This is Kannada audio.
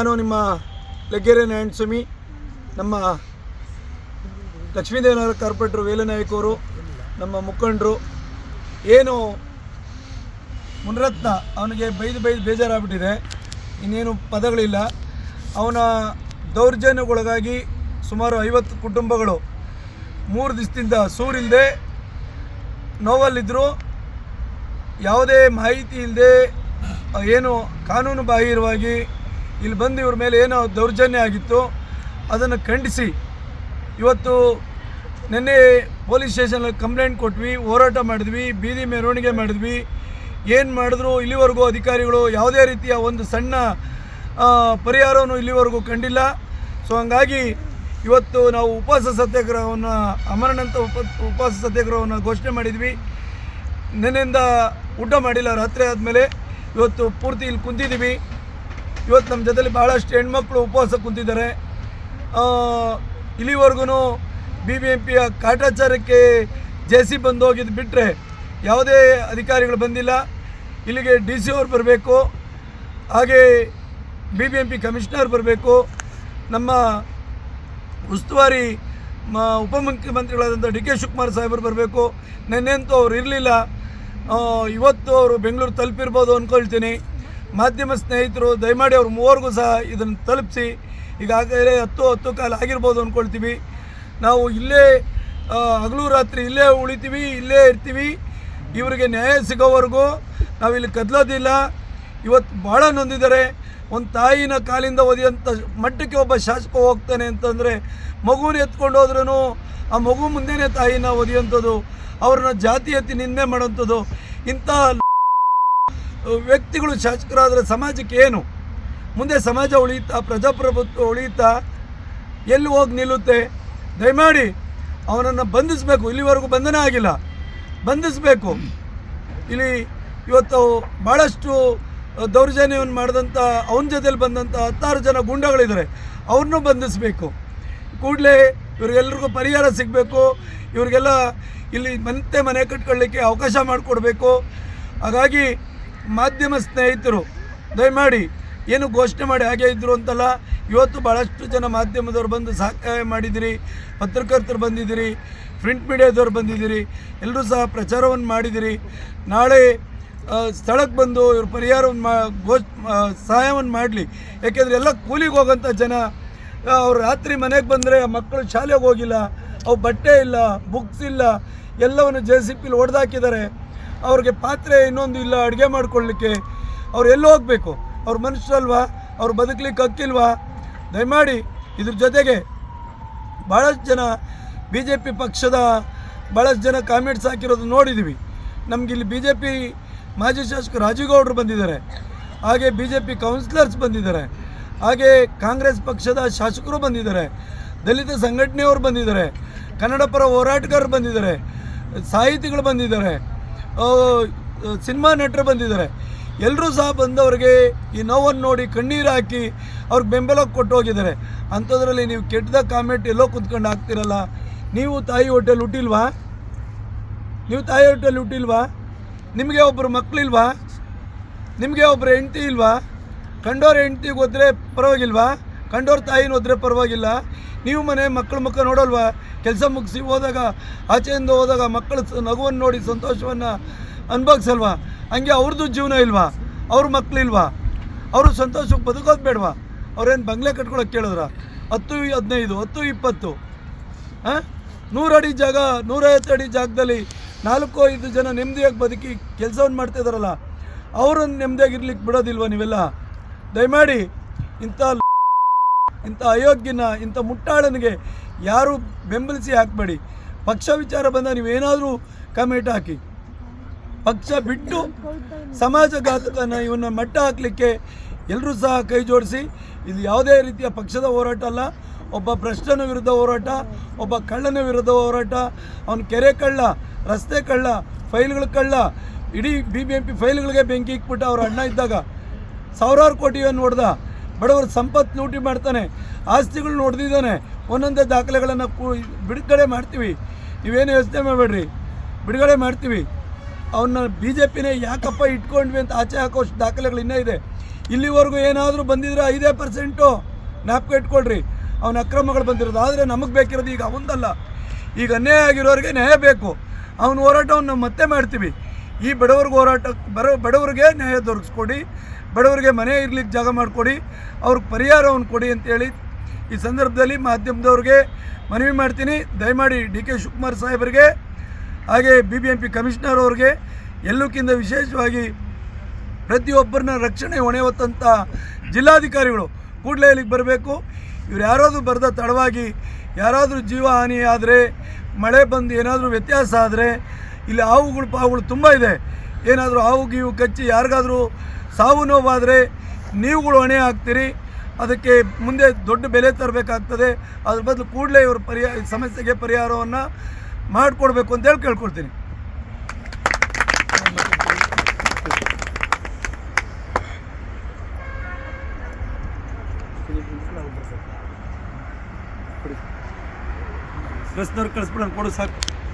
ನಾನು ನಿಮ್ಮ ಲಗ್ಗೆರೆ ನಾರಾಯಣ ಸ್ವಾಮಿ, ನಮ್ಮ ಲಕ್ಷ್ಮೀದೇವನಗರ ಕಾರ್ಪೊರೇಟ್ರು ವೇಲನಾಯಕವರು ನಮ್ಮ ಮುಖಂಡರು, ಏನು ಮುನರತ್ನ ಅವನಿಗೆ ಬೈದು ಬೈದು ಬೇಜಾರಾಗ್ಬಿಟ್ಟಿದೆ, ಇನ್ನೇನು ಪದಗಳಿಲ್ಲ. ಅವನ ದೌರ್ಜನ್ಯಗೊಳಗಾಗಿ ಸುಮಾರು ಐವತ್ತು ಕುಟುಂಬಗಳು ಮೂರು ದಿವಸದಿಂದ ಸೂರಿಲ್ಲದೆ ನೋವಲ್ಲಿದ್ದರು ಯಾವುದೇ ಮಾಹಿತಿ ಇಲ್ಲದೆ ಏನು ಕಾನೂನು ಬಾಹಿರವಾಗಿ ಇಲ್ಲಿ ಬಂದು ಇವ್ರ ಮೇಲೆ ಏನೋ ದೌರ್ಜನ್ಯ ಆಗಿತ್ತು, ಅದನ್ನು ಖಂಡಿಸಿ. ಇವತ್ತು ನಿನ್ನೆ ಪೊಲೀಸ್ ಸ್ಟೇಷನಲ್ಲಿ ಕಂಪ್ಲೇಂಟ್ ಕೊಟ್ವಿ, ಹೋರಾಟ ಮಾಡಿದ್ವಿ, ಬೀದಿ ಮೆರವಣಿಗೆ ಮಾಡಿದ್ವಿ. ಏನು ಮಾಡಿದ್ರು ಇಲ್ಲಿವರೆಗೂ ಅಧಿಕಾರಿಗಳು ಯಾವುದೇ ರೀತಿಯ ಒಂದು ಸಣ್ಣ ಪರಿಹಾರವನ್ನು ಇಲ್ಲಿವರೆಗೂ ಕಂಡಿಲ್ಲ. ಸೊ ಹಂಗಾಗಿ ಇವತ್ತು ನಾವು ಉಪವಾಸ ಸತ್ಯಾಗ್ರಹವನ್ನು ಅಮರಣಂತ ಉಪ, ಉಪವಾಸ ಸತ್ಯಾಗ್ರಹವನ್ನು ಘೋಷಣೆ ಮಾಡಿದ್ವಿ. ನಿನ್ನೆಯಿಂದ ಊಟ ಮಾಡಿಲ್ಲ, ರಾತ್ರಿ ಆದಮೇಲೆ ಇವತ್ತು ಪೂರ್ತಿ ಇಲ್ಲಿ ಕುಂತಿದ್ದೀವಿ ಇವತ್ತು ನಮ್ಮ ಜೊತೆಲಿ ಭಾಳಷ್ಟು ಹೆಣ್ಮಕ್ಳು ಉಪವಾಸ ಕುಂತಿದ್ದಾರೆ. ಇಲ್ಲಿವರೆಗೂ ಬಿ ಬಿ ಎಂ ಪಿಯ ಕಾಟಾಚಾರಕ್ಕೆ ಜೆ ಸಿ ಬಂದು ಹೋಗಿದ್ದು ಬಿಟ್ಟರೆ ಯಾವುದೇ ಅಧಿಕಾರಿಗಳು ಬಂದಿಲ್ಲ. ಇಲ್ಲಿಗೆ ಡಿ ಸಿ ಅವ್ರು ಬರಬೇಕು. ಹಾಗೆ B B M P commissioner ಬರಬೇಕು. ನಮ್ಮ ಉಸ್ತುವಾರಿ ಮ, ಉಪಮುಖ್ಯಮಂತ್ರಿಗಳಾದಂಥ ಡಿ ಕೆ ಶಿವಕುಮಾರ್ ಸಾಹೇಬರು ಬರಬೇಕು. ನೆನ್ನೆಂತೂ ಅವ್ರು ಇರಲಿಲ್ಲ. ಇವತ್ತು ಅವರು ಬೆಂಗಳೂರು ತಲುಪಿರ್ಬೋದು ಅಂದ್ಕೊಳ್ತೀನಿ ಮಾಧ್ಯಮ ಸ್ನೇಹಿತರು, ದಯಮಾಡಿ ಅವ್ರ ಮೂವರಿಗೂ ಸಹ ಇದನ್ನು ತಲುಪಿಸಿ. ಈಗಾಗಲೇ ಹತ್ತು ಹತ್ತು ಕಾಲ ಆಗಿರ್ಬೋದು ಅಂದ್ಕೊಳ್ತೀವಿ. ನಾವು ಇಲ್ಲೇ ಹಗಲು ರಾತ್ರಿ ಇಲ್ಲೇ ಉಳಿತೀವಿ, ಇಲ್ಲೇ ಇರ್ತೀವಿ. ಇವರಿಗೆ ನ್ಯಾಯ ಸಿಗೋವರೆಗೂ ನಾವಿಲ್ಲಿ ಕದಲೋದಿಲ್ಲ. ಇವತ್ತು ಭಾಳ ನೊಂದಿದ್ದಾರೆ. ಒಂದು ತಾಯಿನ ಕಾಲಿಂದ ಒದಿಯಂಥ ಮಟ್ಟಕ್ಕೆ ಒಬ್ಬ ಶಾಸಕ ಹೋಗ್ತಾನೆ ಅಂತಂದರೆ ಮಗುನ ಎತ್ಕೊಂಡು ಹೋದ್ರೂ ಆ ಮಗು ಮುಂದೆನೇ ತಾಯಿನ ಒದಿಯೋಂಥದ್ದು, ಅವ್ರನ್ನ ಜಾತಿ ಎತ್ತಿ ನಿಂದೆ ಮಾಡೋಂಥದ್ದು ಇಂಥ ವ್ಯಕ್ತಿಗಳು ಶಾಸಕರಾದರೆ ಸಮಾಜಕ್ಕೆ ಏನು? ಮುಂದೆ ಸಮಾಜ ಉಳಿಯುತ್ತಾ, ಪ್ರಜಾಪ್ರಭುತ್ವ ಉಳಿಯುತ್ತಾ? ಎಲ್ಲಿ ಹೋಗಿ ನಿಲ್ಲುತ್ತೆ? ದಯಮಾಡಿ ಅವನನ್ನು ಬಂಧಿಸಬೇಕು. ಇಲ್ಲಿವರೆಗೂ ಬಂಧನ ಆಗಿಲ್ಲ. ಬಂಧಿಸಬೇಕು. ಇಲ್ಲಿ ಇವತ್ತು ಭಾಳಷ್ಟು ದೌರ್ಜನ್ಯವನ್ನು ಮಾಡಿದಂಥ ಅವನ ಜೊತೆಲಿ ಬಂದಂಥ ಹತ್ತಾರು ಜನ ಗುಂಡಗಳಿದ್ದಾರೆ. ಅವ್ರನ್ನೂ ಬಂಧಿಸಬೇಕು. ಕೂಡಲೇ ಇವ್ರಿಗೆಲ್ರಿಗೂ ಪರಿಹಾರ ಸಿಗಬೇಕು. ಇವರಿಗೆಲ್ಲ ಇಲ್ಲಿ ಮತ್ತೆ ಮನೆ ಕಟ್ಕೊಳ್ಳಿಕ್ಕೆ ಅವಕಾಶ ಮಾಡಿಕೊಡ್ಬೇಕು. ಹಾಗಾಗಿ ಮಾಧ್ಯಮ ಸ್ನೇಹಿತರು, ದಯಮಾಡಿ ಏನು ಘೋಷಣೆ ಮಾಡಿ ಹಾಗೆ ಇದ್ದರು ಅಂತಲ್ಲ, ಇವತ್ತು ಭಾಳಷ್ಟು ಜನ ಮಾಧ್ಯಮದವ್ರು ಬಂದು ಸಹಕಾರ ಮಾಡಿದಿರಿ, ಪತ್ರಕರ್ತರು ಬಂದಿದ್ದೀರಿ ಪ್ರಿಂಟ್ ಮೀಡಿಯಾದವ್ರು ಬಂದಿದ್ದೀರಿ ಎಲ್ಲರೂ ಸಹ ಪ್ರಚಾರವನ್ನು ಮಾಡಿದಿರಿ. ನಾಳೆ ಸ್ಥಳಕ್ಕೆ ಬಂದು ಇವ್ರ ಪರಿಹಾರವನ್ನು ಮಾ, ಘೋಷ್ ಸಹಾಯವನ್ನು ಮಾಡಲಿ. ಯಾಕೆಂದರೆ ಎಲ್ಲ ಕೂಲಿಗೆ ಹೋಗೋಂಥ ಜನ ಅವ್ರು ರಾತ್ರಿ ಮನೆಗೆ ಬಂದರೆ ಮಕ್ಕಳು ಶಾಲೆಗೆ ಹೋಗಿಲ್ಲ, ಅವು ಬಟ್ಟೆ ಇಲ್ಲ ಬುಕ್ಸ್ ಇಲ್ಲ, ಎಲ್ಲವನ್ನು ಜೆ ಸಿ ಪಿಲಿ ಹೊಡೆದಾಕಿದ್ದಾರೆ ಅವ್ರಿಗೆ ಪಾತ್ರೆ ಇನ್ನೊಂದು ಇಲ್ಲ, ಅಡುಗೆ ಮಾಡ್ಕೊಳ್ಳಿಕ್ಕೆ ಅವ್ರು ಎಲ್ಲಿ ಹೋಗಬೇಕು? ಅವ್ರ ಮನುಷ್ಯರಲ್ವಾ? ಅವ್ರು ಬದುಕಲಿಕ್ಕೆ ಹಕ್ಕಿಲ್ವಾ? ದಯಮಾಡಿ ಇದ್ರ ಜೊತೆಗೆ ಭಾಳಷ್ಟು ಜನ ಬಿ ಜೆ ಪಿ ಪಕ್ಷದ ಭಾಳಷ್ಟು ಜನ ಕಾಮೆಂಟ್ಸ್ ಹಾಕಿರೋದು ನೋಡಿದ್ದೀವಿ ನಮಗಿಲ್ಲಿ ಬಿ ಜೆ ಪಿ ಮಾಜಿ ಶಾಸಕ ರಾಜೀವ್ಗೌಡರು ಬಂದಿದ್ದಾರೆ. ಹಾಗೆ ಬಿ ಜೆ ಪಿ ಕೌನ್ಸಿಲರ್ಸ್ ಬಂದಿದ್ದಾರೆ. ಹಾಗೆ ಕಾಂಗ್ರೆಸ್ ಪಕ್ಷದ ಶಾಸಕರು ಬಂದಿದ್ದಾರೆ. ದಲಿತ ಸಂಘಟನೆಯವರು ಬಂದಿದ್ದಾರೆ. ಕನ್ನಡ ಪರ ಹೋರಾಟಗಾರರು ಬಂದಿದ್ದಾರೆ. ಸಾಹಿತಿಗಳು ಬಂದಿದ್ದಾರೆ. ಸಿನಿಮಾ ನಟರು ಬಂದಿದ್ದಾರೆ. ಎಲ್ಲರೂ ಸಹ ಬಂದವರಿಗೆ ಈ ನೋವನ್ನು ನೋಡಿ ಕಣ್ಣೀರು ಹಾಕಿ ಅವ್ರಿಗೆ ಬೆಂಬಲ ಕೊಟ್ಟು ಹೋಗಿದ್ದಾರೆ. ಅಂಥದ್ರಲ್ಲಿ ನೀವು ಕೆಟ್ಟದ ಕಾಮೆಂಟ್ ಎಲ್ಲೋ ಕುತ್ಕೊಂಡು ಹಾಕ್ತಿರಲ್ಲ. ನೀವು ತಾಯಿ ಹೋಟೆಲ್ ಹುಟ್ಟಿಲ್ವಾ? ನೀವು ತಾಯಿ ಹೋಟೆಲ್ ಹುಟ್ಟಿಲ್ವಾ? ನಿಮಗೆ ಒಬ್ಬರು ಮಕ್ಕಳಿಲ್ವಾ ನಿಮಗೆ ಒಬ್ಬರು ಹೆಂಡ್ತಿ ಇಲ್ವಾ? ಕಂಡೋರ ಹೆಂಡ್ತಿಗೆ ಹೋದರೆ ಪರವಾಗಿಲ್ವಾ? ಕಂಡೋರ ತಾಯಿನ ಹೋದ್ರೆ ಪರವಾಗಿಲ್ಲ. ನೀವು ಮನೆ ಮಕ್ಕಳ ಮುಖ ನೋಡಲ್ವಾ? ಕೆಲಸ ಮುಗಿಸಿ ಹೋದಾಗ, ಆಚೆಯಿಂದ ಹೋದಾಗ ಮಕ್ಕಳ ನಗುವನ್ನು ನೋಡಿ ಸಂತೋಷವನ್ನು ಅನುಭವಿಸಲ್ವಾ? ಹಂಗೆ ಅವ್ರದ್ದು ಜೀವನ ಇಲ್ವಾ? ಅವ್ರ ಮಕ್ಕಳಿಲ್ವಾ ಅವರು ಸಂತೋಷಕ್ಕೆ ಬದುಕೋದು ಬೇಡವಾ? ಅವ್ರೇನು ಬಂಗ್ಲೆ ಕಟ್ಕೊಳಕ್ಕೆ ಕೇಳಿದ್ರ? ಹತ್ತು, ಹದಿನೈದು, ಹತ್ತು, ಇಪ್ಪತ್ತು. ಹಾಂ? ನೂರು ಅಡಿ ಜಾಗ ನೂರೈವತ್ತು ಅಡಿ ಜಾಗದಲ್ಲಿ ನಾಲ್ಕು, ಐದು ಜನ ನೆಮ್ಮದಿಯಾಗಿ ಬದುಕಿ ಕೆಲಸವನ್ನು ಮಾಡ್ತಿದಾರಲ್ಲ ಅವರನ್ನು ನೆಮ್ಮದಿಯಾಗಿರ್ಲಿಕ್ಕೆ ಬಿಡೋದಿಲ್ವ ನೀವೆಲ್ಲ? ದಯಮಾಡಿ ಇಂಥ ಇಂಥ ಅಯೋಗ್ಯನ, ಇಂಥ ಮುಟ್ಟಾಳನಿಗೆ ಯಾರು ಬೆಂಬಲಿಸಿ ಹಾಕಬೇಡಿ. ಪಕ್ಷ ವಿಚಾರ ಬಂದ ನೀವೇನಾದರೂ ಕಮೆಂಟ್ ಹಾಕಿ. ಪಕ್ಷ ಬಿಟ್ಟು ಸಮಾಜಘಾತಕನ ಇವನ್ನ ಮಟ್ಟ ಹಾಕಲಿಕ್ಕೆ ಎಲ್ಲರೂ ಸಹ ಕೈ ಜೋಡಿಸಿ. ಇದು ಯಾವುದೇ ರೀತಿಯ ಪಕ್ಷದ ಹೋರಾಟ ಅಲ್ಲ. ಒಬ್ಬ ಭ್ರಷ್ಟನ ವಿರುದ್ಧ ಹೋರಾಟ, ಒಬ್ಬ ಕಳ್ಳನ ವಿರುದ್ಧ ಹೋರಾಟ. ಅವನ ಕೆರೆ ಕಳ್ಳ, ರಸ್ತೆ ಕಳ್ಳ, ಫೈಲ್ಗಳ ಕಳ್ಳ. ಇಡೀ ಬಿ ಬಿ ಎಂ ಪಿ ಫೈಲ್ಗಳಿಗೆ ಬೆಂಕಿ ಇಕ್ಬಿಟ್ಟು ಅವ್ರ ಅಣ್ಣ ಇದ್ದಾಗ ಸಾವಿರಾರು ಕೋಟಿಯನ್ನು ಹೊಡೆದ. ಬಡವರ ಸಂಪತ್ತು ಲೂಟಿ ಮಾಡ್ತಾನೆ, ಆಸ್ತಿಗಳು ನೋಡ್ದಿದ್ದಾನೆ, ಒಂದೊಂದೇ ದಾಖಲೆಗಳನ್ನು ಬಿಡುಗಡೆ ಮಾಡ್ತೀವಿ. ನೀವೇನು ಯೋಚನೆ ಮಾಡಬೇಡ್ರಿ. ಬಿಡುಗಡೆ ಮಾಡ್ತೀವಿ. ಅವನ್ನ ಬಿ ಜೆ ಪಿನೇ ಯಾಕಪ್ಪ ಇಟ್ಕೊಂಡ್ವಿ ಅಂತ ಆಚೆ ಹಾಕೋಷ್ಟು ದಾಖಲೆಗಳು ಇನ್ನೂ ಇದೆ. ಇಲ್ಲಿವರೆಗೂ ಏನಾದರೂ ಬಂದಿದ್ರೆ ಐದೇ ಪರ್ಸೆಂಟು ನಾಪ್ಕ ಇಟ್ಕೊಳ್ರಿ. ಅವನ ಅಕ್ರಮಗಳು ಬಂದಿರೋದು. ಆದರೆ ನಮಗೆ ಬೇಕಿರೋದು ಈಗ ಒಂದಲ್ಲ ಈಗ ಅನ್ಯಾಯ ಆಗಿರೋರಿಗೆ ನ್ಯಾಯ ಬೇಕು. ಅವನ ಹೋರಾಟವನ್ನು ಮತ್ತೆ ಮಾಡ್ತೀವಿ. ಈ ಬಡವ್ರಿಗೆ ಹೋರಾಟ ಬರೋ ಬಡವರಿಗೆ ನ್ಯಾಯ ದೊರಕಿಸ್ಕೊಡಿ. ಬಡವರಿಗೆ ಮನೆ ಇರ್ಲಿಕ್ಕೆ ಜಾಗ ಮಾಡಿಕೊಡಿ, ಅವ್ರಿಗೆ ಪರಿಹಾರವನ್ನು ಕೊಡಿ ಅಂತೇಳಿ ಈ ಸಂದರ್ಭದಲ್ಲಿ ಮಾಧ್ಯಮದವ್ರಿಗೆ ಮನವಿ ಮಾಡ್ತೀನಿ. ದಯಮಾಡಿ ಡಿ ಕೆ ಶಿವಕುಮಾರ್ ಸಾಹೇಬರಿಗೆ, ಹಾಗೆ B B M P commissioner ಅವ್ರಿಗೆ ಎಲ್ಲಕ್ಕಿಂತ ವಿಶೇಷವಾಗಿ ಪ್ರತಿಯೊಬ್ಬರನ್ನ ರಕ್ಷಣೆ ಹೊಣೆ ಹೊತ್ತಂಥ ಜಿಲ್ಲಾಧಿಕಾರಿಗಳು ಕೂಡಲೇ ಇಲ್ಲಿಗೆ ಬರಬೇಕು. ಇವ್ರು ಯಾರಾದರೂ ಬರೆದ ತಡವಾಗಿ ಯಾರಾದರೂ ಜೀವ ಹಾನಿ ಆದರೆ, ಮಳೆ ಬಂದು ಏನಾದರೂ ವ್ಯತ್ಯಾಸ ಆದರೆ, ಇಲ್ಲಿ ಹಾವುಗಳು ಪಾವುಗಳು ತುಂಬ ಇದೆ. ಏನಾದರೂ ಹಾವು ಗೀವು ಕಚ್ಚಿ ಯಾರಿಗಾದರೂ ಸಾವು ನೋವಾದರೆ ನೀವುಗಳು ಹೊಣೆ ಆಗ್ತೀರಿ ಅದಕ್ಕೆ ಮುಂದೆ ದೊಡ್ಡ ಬೆಲೆ ತರಬೇಕಾಗ್ತದೆ ಅದ್ರ ಬದಲು ಕೂಡಲೇ ಇವರು ಪರಿಹಾರ ಸಮಸ್ಯೆಗೆ ಪರಿಹಾರವನ್ನು ಮಾಡಿಕೊಡ್ಬೇಕು ಅಂತೇಳಿ ಕೇಳ್ಕೊಳ್ತೀನಿ ಪ್ರೆಸ್ನವ್ರು ಕಳಿಸ್ಬಿಡೋಣ ಕೊಡು ಸಾಕು